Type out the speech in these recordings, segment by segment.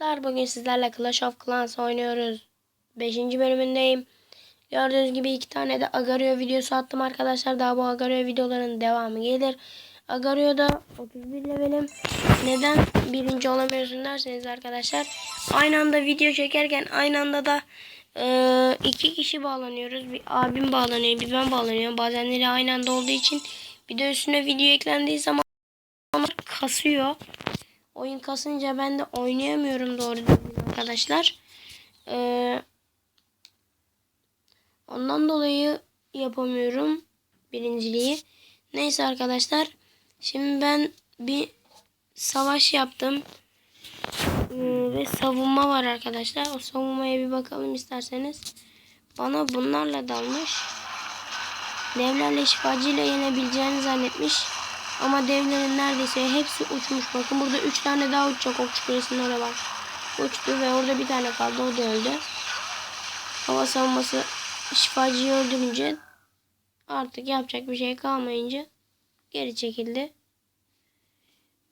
Bugün sizlerle Clash of Clans oynuyoruz. 5. bölümündeyim. Gördüğünüz gibi iki tane de Agario videosu attım arkadaşlar. Daha bu Agario videoların devamı gelir. Agario'da 31 levelim. Neden birinci olamıyorsun derseniz arkadaşlar. Aynı anda video çekerken aynı anda da e, iki kişi bağlanıyoruz. Bir abim bağlanıyor bir ben bağlanıyorum. Bazenleri aynı anda olduğu için bir de üstüne video eklendiği zaman kasıyor. Oyun kasınca ben de oynayamıyorum doğru düzgün arkadaşlar. Ee, ondan dolayı yapamıyorum birinciliği. Neyse arkadaşlar. Şimdi ben bir savaş yaptım. Ee, ve savunma var arkadaşlar. O savunmaya bir bakalım isterseniz. Bana bunlarla dalmış. Devlerle şifacıyla yenebileceğini zannetmiş. Ama devlerin neredeyse hepsi uçmuş. Bakın burada 3 tane daha uçacak okçu kulesinin oraya bak. Uçtu ve orada bir tane kaldı. O da öldü. Hava savunması şifacıyı öldürünce artık yapacak bir şey kalmayınca geri çekildi.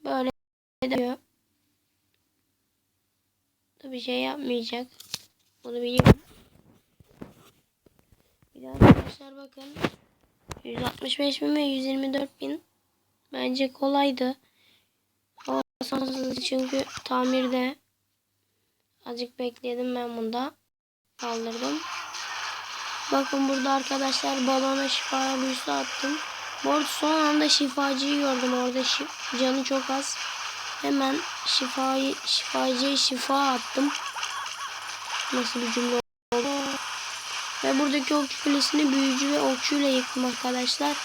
Böyle diyor. Bir şey yapmayacak. Bunu biliyorum. Bir de arkadaşlar bakın. 165 bin ve 124 bin Bence kolaydı. O asansız çünkü tamirde azıcık bekledim ben bunda. Kaldırdım. Bakın burada arkadaşlar balona şifa büyüsü attım. Bu arada son anda şifacıyı gördüm orada şi- canı çok az. Hemen şifayı şifacıya şifa attım. Nasıl bir cümle oldu? Ve buradaki okçu kulesini büyücü ve okçuyla yıktım arkadaşlar.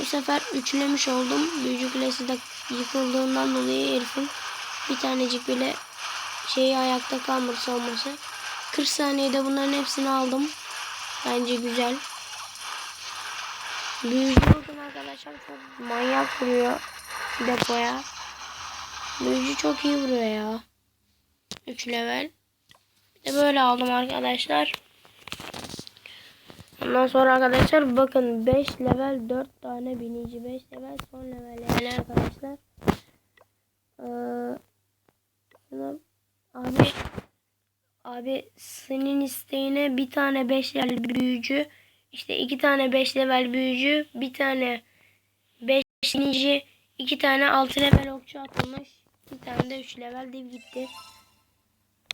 Bu sefer üçlemiş oldum. Büyücü kulesi de yıkıldığından dolayı herifin bir tanecik bile şeyi ayakta kalmadı savunması. 40 saniyede bunların hepsini aldım. Bence güzel. Büyücü bakın arkadaşlar çok manyak vuruyor depoya. Büyücü çok iyi vuruyor ya. 3 level. Bir de böyle aldım arkadaşlar. Ondan sonra arkadaşlar bakın 5 level 4 tane binici 5 level son level yani arkadaşlar. Ee, abi abi senin isteğine bir tane 5 level büyücü işte iki tane 5 level büyücü bir tane 5 binici iki tane 6 level okçu atılmış. Bir tane de 3 level div gitti.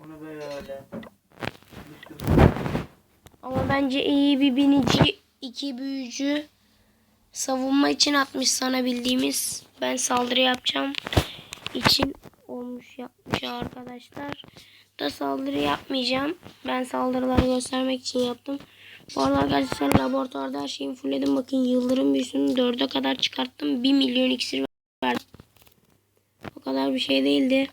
Onu böyle. Ama bence iyi bir binici, iki büyücü savunma için atmış sana bildiğimiz. Ben saldırı yapacağım için olmuş yapmış arkadaşlar. Da saldırı yapmayacağım. Ben saldırıları göstermek için yaptım. Bu arada arkadaşlar laboratuvarda her şeyi fullledim. Bakın yıldırım büyüsünü 4'e kadar çıkarttım. 1 milyon iksir verdim. O kadar bir şey değildi.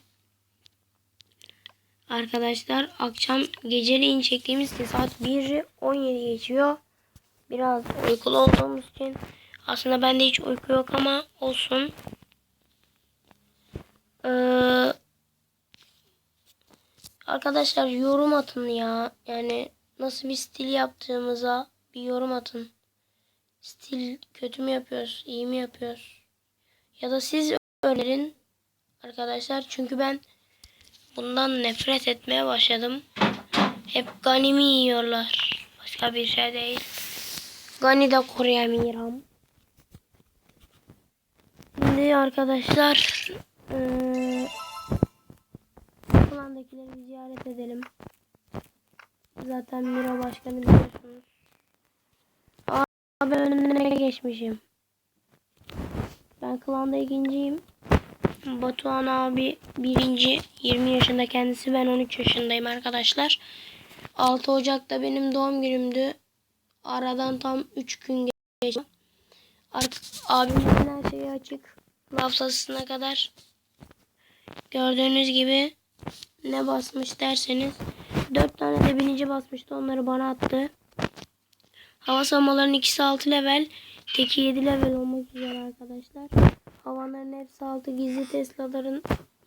Arkadaşlar akşam geceleyin çektiğimiz için saat 1'i 17 geçiyor. Biraz uykulu olduğumuz için aslında bende hiç uyku yok ama olsun. Ee, arkadaşlar yorum atın ya. Yani nasıl bir stil yaptığımıza bir yorum atın. Stil kötü mü yapıyoruz, iyi mi yapıyoruz? Ya da siz önerin arkadaşlar. Çünkü ben Bundan nefret etmeye başladım. Hep ganimi yiyorlar. Başka bir şey değil. Gani de koruyamıyorum. Şimdi arkadaşlar eee falandakileri bir ziyaret edelim. Zaten Miro Başkanı biliyorsunuz. Abi önüne geçmişim. Ben klanda ikinciyim. Batuhan abi birinci 20 yaşında kendisi ben 13 yaşındayım arkadaşlar. 6 Ocak'ta benim doğum günümdü. Aradan tam 3 gün geçti. Artık abimin her şeyi açık. Lafzasına kadar. Gördüğünüz gibi ne basmış derseniz 4 tane de binici basmıştı. Onları bana attı. Hava savunmalarının ikisi 6 level. Teki 7 level olmak üzere arkadaşlar. Havanların hepsi altı gizli Tesla'ların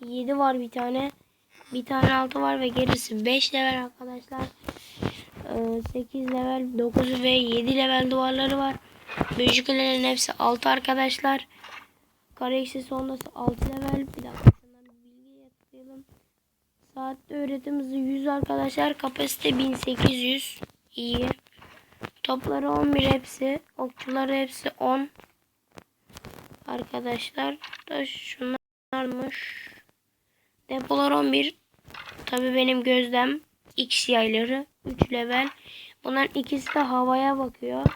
7 var bir tane. Bir tane 6 var ve gerisi 5 level arkadaşlar. Ee, 8 level, 9 ve 7 level duvarları var. Büyücü hepsi 6 arkadaşlar. Kare eksi sondası 6 level. Bir dakika bilgi yatıralım. Saatte öğretim hızı 100 arkadaşlar. Kapasite 1800. İyi. Topları 11 hepsi. Okçuları hepsi 10. Arkadaşlar da şunlarmış. Depolar 11. Tabi benim gözlem X yayları 3 level. Bunların ikisi de havaya bakıyor.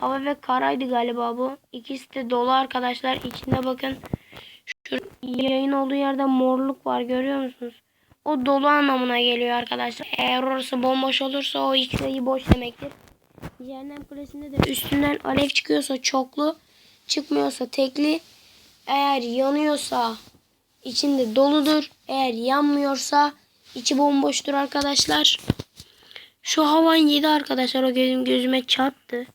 Hava ve karaydı galiba bu. İkisi de dolu arkadaşlar. İçinde bakın. Şu yayın olduğu yerde morluk var görüyor musunuz? O dolu anlamına geliyor arkadaşlar. Eğer orası bomboş olursa o X yayı boş demektir. Cehennem kulesinde de üstünden alev çıkıyorsa çoklu, çıkmıyorsa tekli. Eğer yanıyorsa içinde doludur. Eğer yanmıyorsa içi bomboştur arkadaşlar. Şu havan yedi arkadaşlar. O gözüm gözüme çarptı.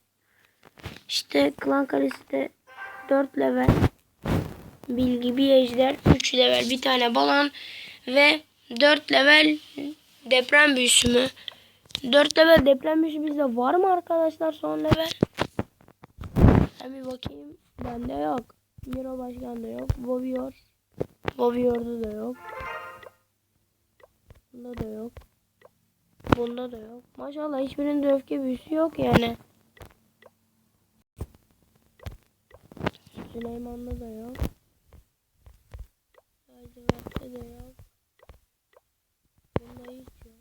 İşte klan kalesi de 4 level. Bilgi bir ejder. 3 level bir tane balon. Ve 4 level deprem büyüsü mü? 4 level deprem büyüsü bizde var mı arkadaşlar son level? Ben bir bakayım. Bende yok. Miro Başkan'da yok. Bovior. Bovior'da da yok. Bunda da yok. Bunda da yok. Maşallah hiçbirinde öfke büyüsü yok yani. Süleyman'da da yok. Lacivert'te de yok. Bunda hiç yok.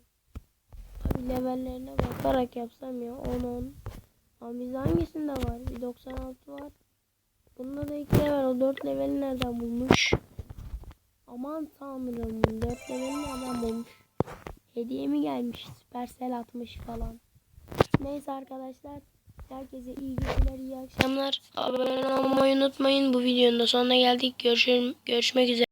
Abi levellerine bakarak yapsam ya 10 10. Ama bizde hangisinde var? Bir 96 var. Bunda da 2 level. O 4 leveli nereden bulmuş? Aman tanrım. 4 leveli nereden bulmuş? Hediye mi gelmiş? Supercell atmış falan. Neyse arkadaşlar. Herkese iyi geceler, iyi akşamlar. Abone olmayı unutmayın. Bu videonun da sonuna geldik. Görüşürüm, görüşmek üzere.